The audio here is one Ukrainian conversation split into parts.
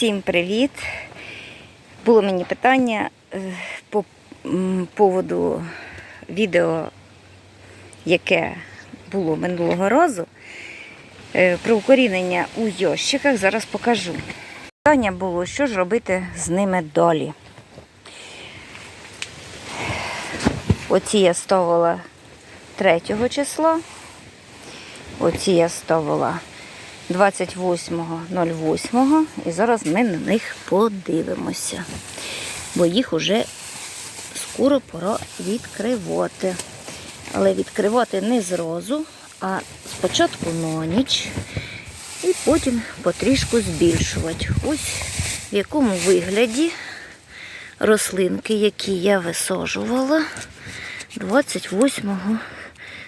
Всім привіт! Було мені питання е, по поводу відео, яке було минулого разу, е, про укорінення у йощиках. Зараз покажу. Питання було, що ж робити з ними далі. Оці я ставила 3 числа. Оці я ставила 28.08 і зараз ми на них подивимося, бо їх уже скоро пора відкривати. Але відкривати не зразу, а спочатку на ніч і потім потрішку збільшувати. Ось в якому вигляді рослинки, які я висаджувала 28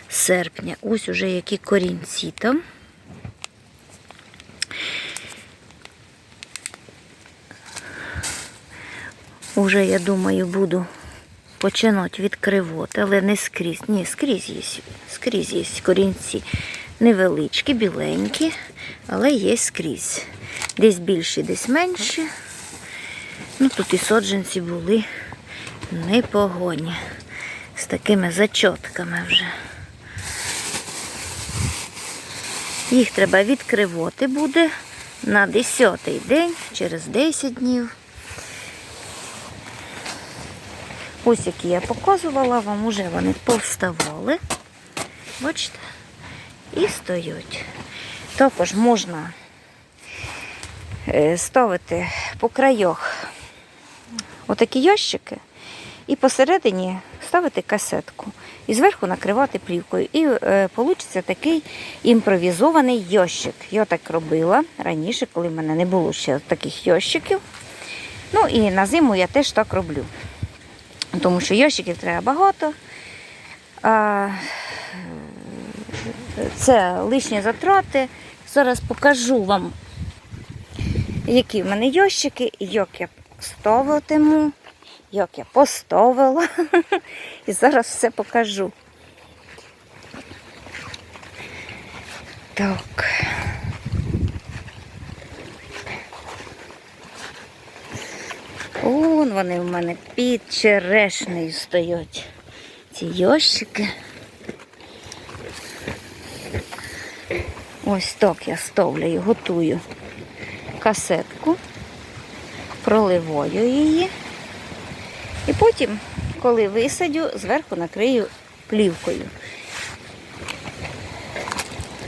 серпня. Ось уже які корінці там. Уже, я думаю, буду починати відкривати, але не скрізь. Ні, скрізь є, скрізь є корінці. Невеличкі, біленькі, але є скрізь. Десь більші, десь менші. Ну, тут і соджанці були непогоні. З такими зачотками вже. Їх треба відкривати буде на 10-й день, через 10 днів. Ось які я показувала вам, уже вони повставали. Бачите? І стоять. Також можна е, ставити по краях отакі ящики і посередині ставити касетку. І зверху накривати плівкою. І е, получиться такий імпровізований ящик. Я так робила раніше, коли в мене не було ще таких ящиків. Ну і на зиму я теж так роблю. Тому що ящиків треба багато. Це лишні затрати. Зараз покажу вам, які в мене ящики, як я ставитиму, як я поставила. І зараз все покажу. Так. Вон вони в мене під черешнею стоять. Ці ящики. Ось так я ставлю, готую касетку, проливаю її. І потім, коли висадю, зверху накрию плівкою.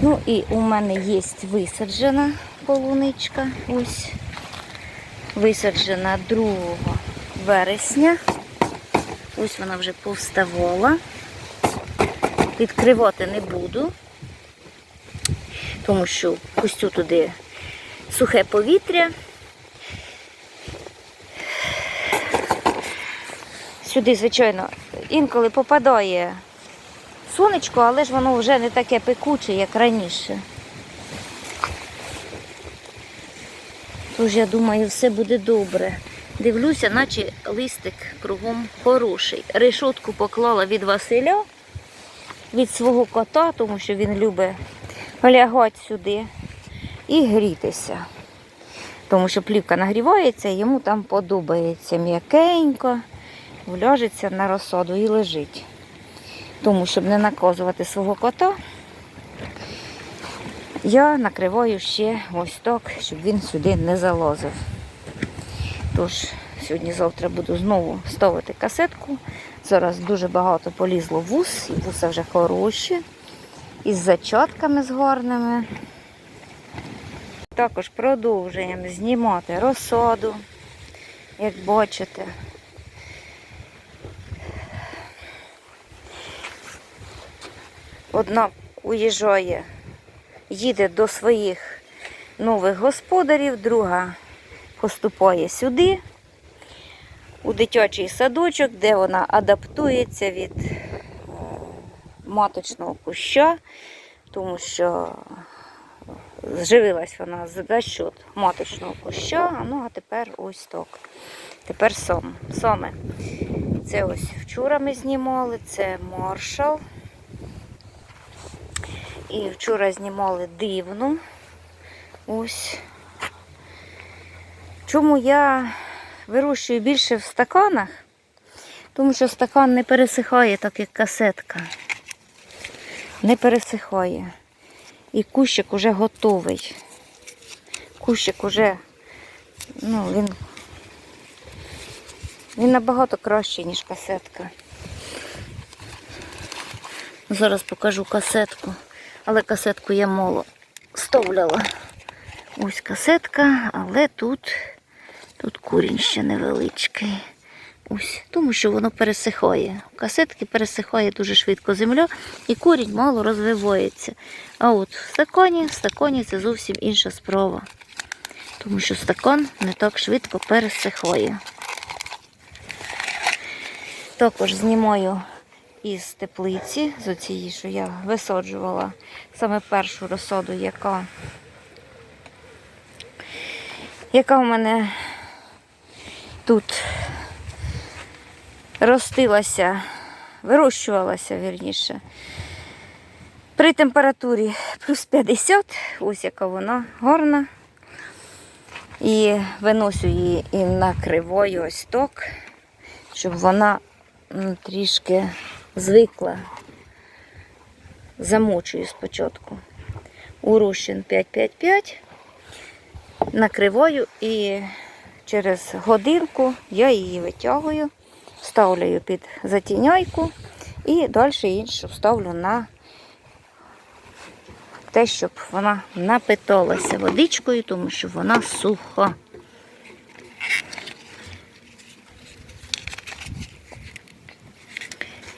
Ну і у мене є висаджена полуничка. Ось висаджена 2 вересня. Ось вона вже повставала. Відкривати не буду, тому що пустю туди сухе повітря. Сюди, звичайно, інколи попадає сонечко, але ж воно вже не таке пекуче, як раніше. Тож, я думаю, все буде добре. Дивлюся, наче листик кругом хороший. Решотку поклала від Василя, від свого кота, тому що він любить полягати сюди і грітися. Тому що плівка нагрівається, йому там подобається м'якенько, вляжеться на розсаду і лежить. Тому, щоб не наказувати свого кота, я накриваю ще ось так, щоб він сюди не залазив. Тож, сьогодні-завтра буду знову ставити касетку. Зараз дуже багато полізло вус, і вуса вже хороші, із зачатками з гарними. Також продовжуємо знімати розсаду, як бачите. Одна уїжджає їде до своїх нових господарів, друга поступає сюди, у дитячий садочок, де вона адаптується від маточного куща, тому що зживилась вона за счет маточного куща, ну а тепер ось так. Тепер сом. соми. Це ось вчора ми знімали, це маршал. І вчора знімали дивну. Ось. чому я вирощую більше в стаканах? Тому що стакан не пересихає, так як касетка. Не пересихає. І кущик уже готовий. Кущик уже, ну, він, він набагато кращий, ніж касетка. Зараз покажу касетку. Але касетку я мало ставляла. Ось касетка, але тут, тут курінь ще невеличкий. Ось, тому що воно пересихає. У касетки пересихає дуже швидко земля і корінь мало розвивається. А от в стакані, в стакані це зовсім інша справа. Тому що стакан не так швидко пересихає. Також знімаю із теплиці, з оцієї, що я висаджувала саме першу розсаду, яка, яка в мене тут ростилася, вирощувалася, вірніше. При температурі плюс 50, ось яка вона гарна. І виносю її і накриваю ось так, щоб вона трішки звикла. Замочую спочатку. У розчин 555, накриваю і через годинку я її витягую, ставлю під затіняйку і далі іншу ставлю на те, щоб вона напиталася водичкою, тому що вона суха.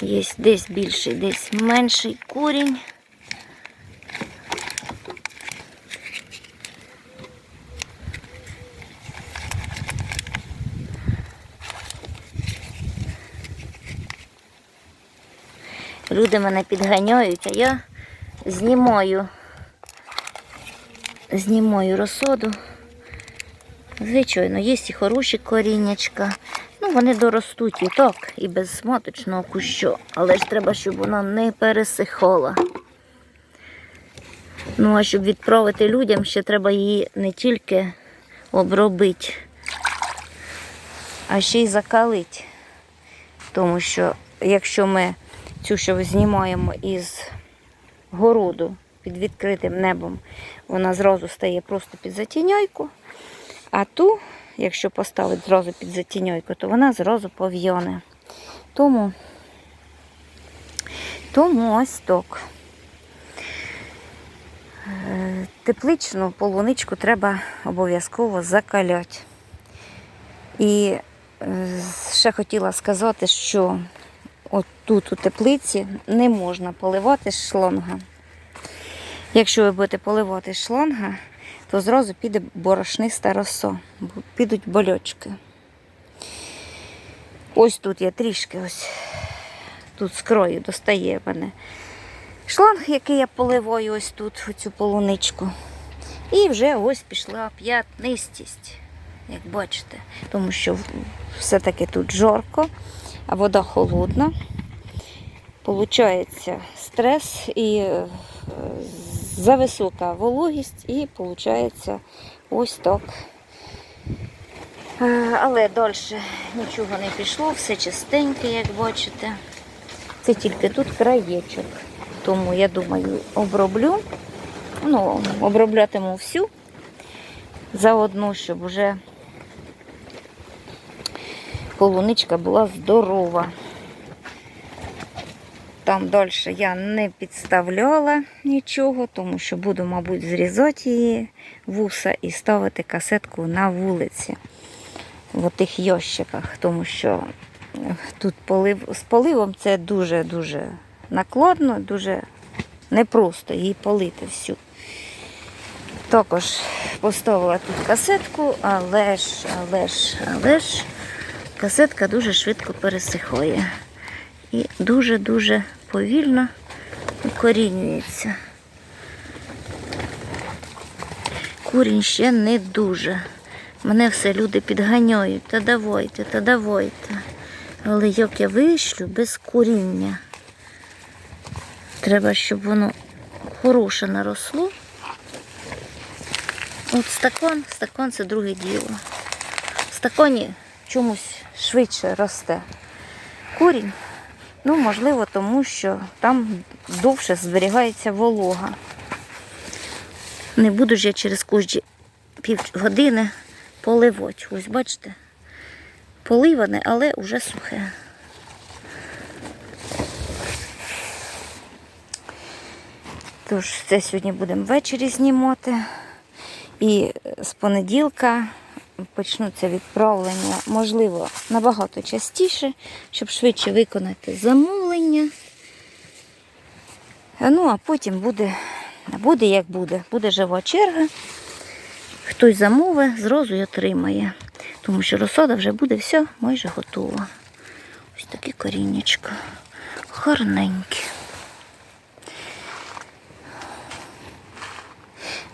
Є десь більший, десь менший корінь. Люди мене підганяють, а я знімаю, знімаю розсоду. Звичайно, є і хороші коріннячка. Ну, вони доростуть і так, і без маточного кущу, але ж треба, щоб вона не пересихала. Ну, а щоб відправити людям, ще треба її не тільки обробити, а ще й закалити. Тому що якщо ми цю, що знімаємо із городу під відкритим небом, вона зразу стає просто під затіняйку. А ту, якщо поставити зразу під затіняйку, то вона зразу пов'яне. Тому, тому ось так. Е, Тепличну полуничку треба обов'язково закаляти. І е, ще хотіла сказати, що от тут у теплиці не можна поливати з шланга. Якщо ви будете поливати з шланга, то зразу піде борошниста роса, підуть больочки. Ось тут я трішки ось тут з краю достає мене шланг, який я поливаю ось тут, оцю полуничку. І вже ось пішла п'ятнистість, як бачите. Тому що все-таки тут жарко, а вода холодна. Получається стрес і е, зависока вологість, і виходить ось так. Але далі нічого не пішло, все чистеньке, як бачите. Це тільки тут краєчок. Тому я думаю, оброблю. Ну, оброблятиму всю заодно, щоб вже полуничка була здорова. Там далі я не підставляла нічого, тому що буду, мабуть, зрізати її вуса і ставити касетку на вулиці в тих ящиках, тому що тут полив, з поливом це дуже-дуже накладно, дуже непросто її полити всю. Також поставила тут касетку, але ж, але ж, але ж касетка дуже швидко пересихає і дуже-дуже повільно укорінюється. Курінь ще не дуже. Мене все люди підганяють, та давайте, та давайте. Але як я вишлю без коріння, треба, щоб воно хороше наросло. От стакан, стакан це друге діло. В стакані чомусь швидше росте корінь. Ну, можливо, тому що там довше зберігається волога. Не буду ж я через кожні півгодини поливати. Ось бачите, поливане, але вже сухе. Тож, це сьогодні будемо ввечері знімати. І з понеділка почнуться відправлення, можливо, набагато частіше, щоб швидше виконати замовлення. Ну, а потім буде, буде як буде. Буде жива черга. Хтось замовить, зразу й отримає. Тому що розсада вже буде все майже готова. Ось таке коріннячко. Гарненьке.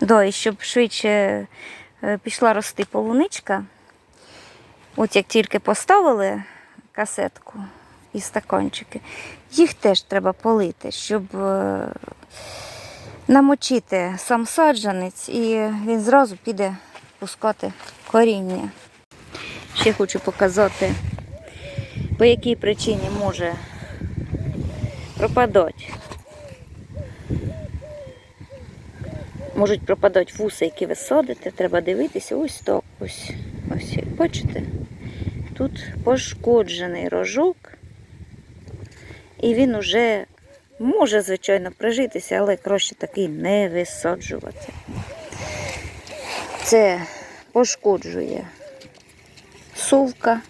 Да, і щоб швидше пішла рости полуничка, от як тільки поставили касетку і стаканчики, їх теж треба полити, щоб е, намочити сам саджанець і він зразу піде пускати коріння. Ще хочу показати, по якій причині може пропадати можуть пропадати вуса, які ви садите. Треба дивитися ось так. Ось, ось бачите, тут пошкоджений рожок, і він уже може, звичайно, прижитися, але краще такий не висаджувати. Це пошкоджує совка,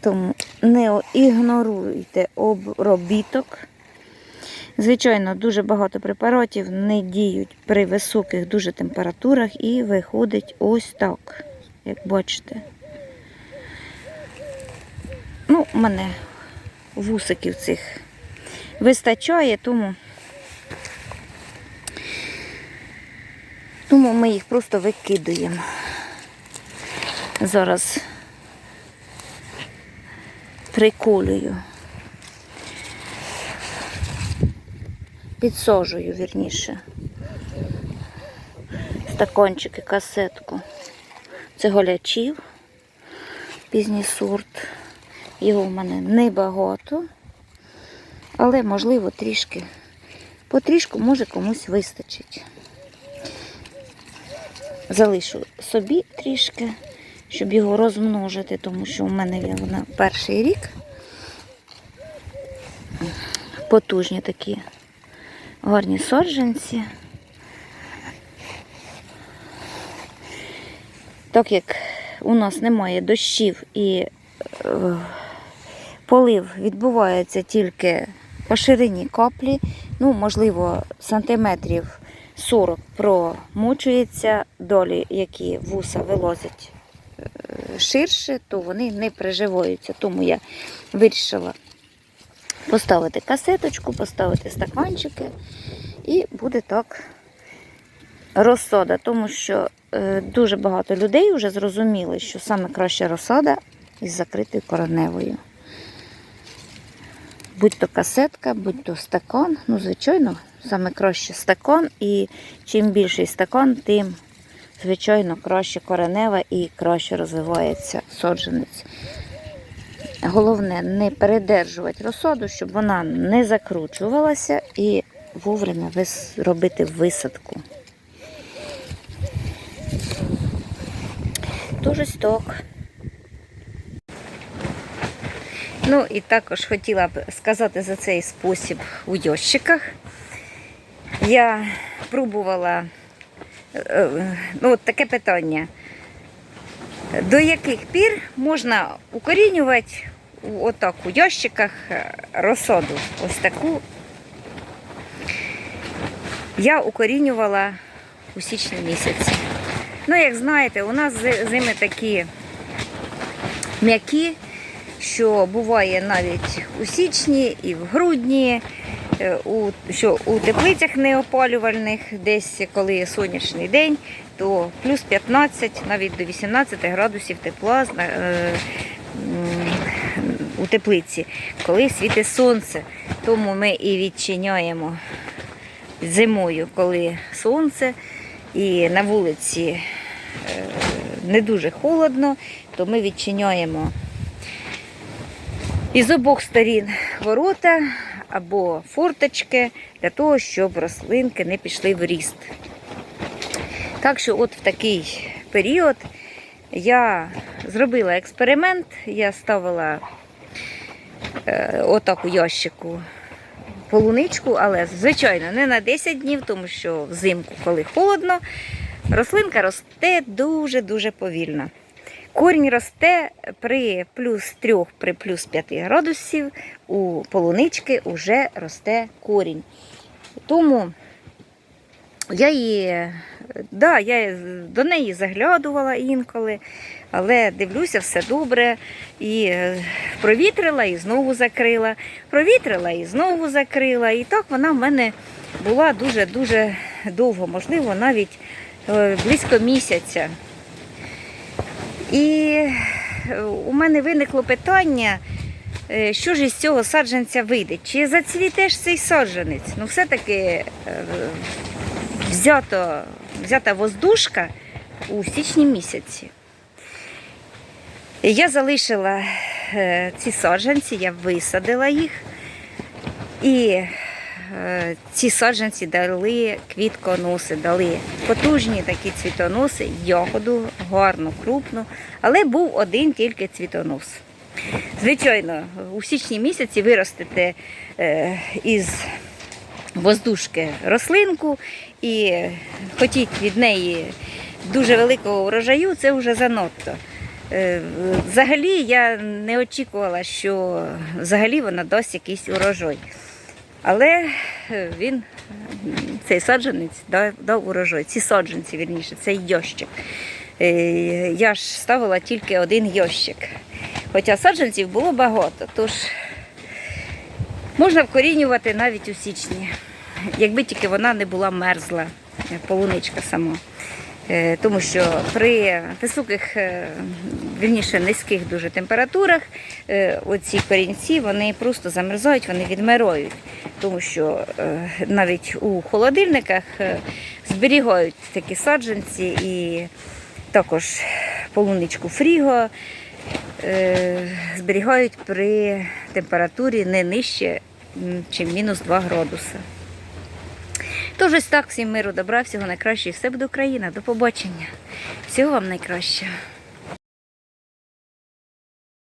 тому не ігноруйте обробіток. Звичайно, дуже багато препаратів не діють при високих дуже температурах і виходить ось так, як бачите. Ну, у мене вусиків цих вистачає, тому, тому ми їх просто викидуємо. Зараз приколюю. Підсожую, вірніше. Стакончики, касетку. Це голячів, пізній сорт. Його в мене небагато, але, можливо, трішки. Потрішку, може, комусь вистачить. Залишу собі трішки, щоб його розмножити, тому що у мене він перший рік. Потужні такі гарні саджанці. Так як у нас немає дощів і е, полив відбувається тільки по ширині каплі, ну, можливо, сантиметрів 40 промочується, долі, які вуса вилазять е, ширше, то вони не приживаються. Тому я вирішила поставити касеточку, поставити стаканчики і буде так розсада, тому що е, дуже багато людей вже зрозуміли, що саме краща розсада із закритою кореневою. Будь то касетка, будь то стакан, ну, звичайно, саме краще стакан, і чим більший стакан, тим, звичайно, краще коренева і краще розвивається саджанець. Головне не передержувати розсаду, щоб вона не закручувалася і вовремя робити висадку. Дуже сток. Ну і також хотіла б сказати за цей спосіб у ящиках. Я пробувала е, е, ну, от таке питання. До яких пір можна укорінювати отак у ящиках е, розсаду? Ось таку я укорінювала у січні місяці. Ну, як знаєте, у нас зи- зими такі м'які, що буває навіть у січні і в грудні, е, у, що у теплицях неопалювальних, десь коли сонячний день, то плюс 15, навіть до 18 градусів тепла е, у теплиці, коли світить сонце. Тому ми і відчиняємо зимою, коли сонце, і на вулиці не дуже холодно, то ми відчиняємо із обох сторін ворота або форточки для того, щоб рослинки не пішли в ріст. Так що, от в такий період я зробила експеримент, я ставила е, отак у ящику полуничку, але звичайно не на 10 днів, тому що взимку, коли холодно, рослинка росте дуже-дуже повільно. Корінь росте при плюс 3, при плюс 5 градусів, у полунички вже росте корінь. Тому я її, да, я до неї заглядувала інколи, але дивлюся, все добре. І е, провітрила і знову закрила. Провітрила і знову закрила. І так вона в мене була дуже-дуже довго, можливо, навіть е, близько місяця. І е, у мене виникло питання, що ж із цього саджанця вийде? Чи зацвіте ж цей саджанець? Ну, все-таки взято, взята воздушка у січні місяці. Я залишила е, ці саджанці, я висадила їх. І е, ці саджанці дали квітконоси, дали потужні такі цвітоноси, ягоду, гарну, крупну, але був один тільки цвітонос. Звичайно, у січні місяці виростете е, із воздушки рослинку і хотіть від неї дуже великого урожаю, це вже занадто. Е, Взагалі я не очікувала, що взагалі вона дасть якийсь урожай. Але е, він, цей саджанець, дав, дав урожай. Ці саджанці, вірніше, цей йощик. Е, Я ж ставила тільки один йощик. Хоча саджанців було багато, тож можна вкорінювати навіть у січні, якби тільки вона не була мерзла, е, полуничка сама. Е, Тому що при високих, е, вірніше низьких дуже температурах оці корінці вони просто замерзають, вони відмирають. Тому що навіть у холодильниках зберігають такі саджанці і також полуничку фріго зберігають при температурі не нижче, чим мінус 2 градуси. Тож ось так, всім миру, добра, всього найкращого, і все буде Україна. До побачення. Всього вам найкращого.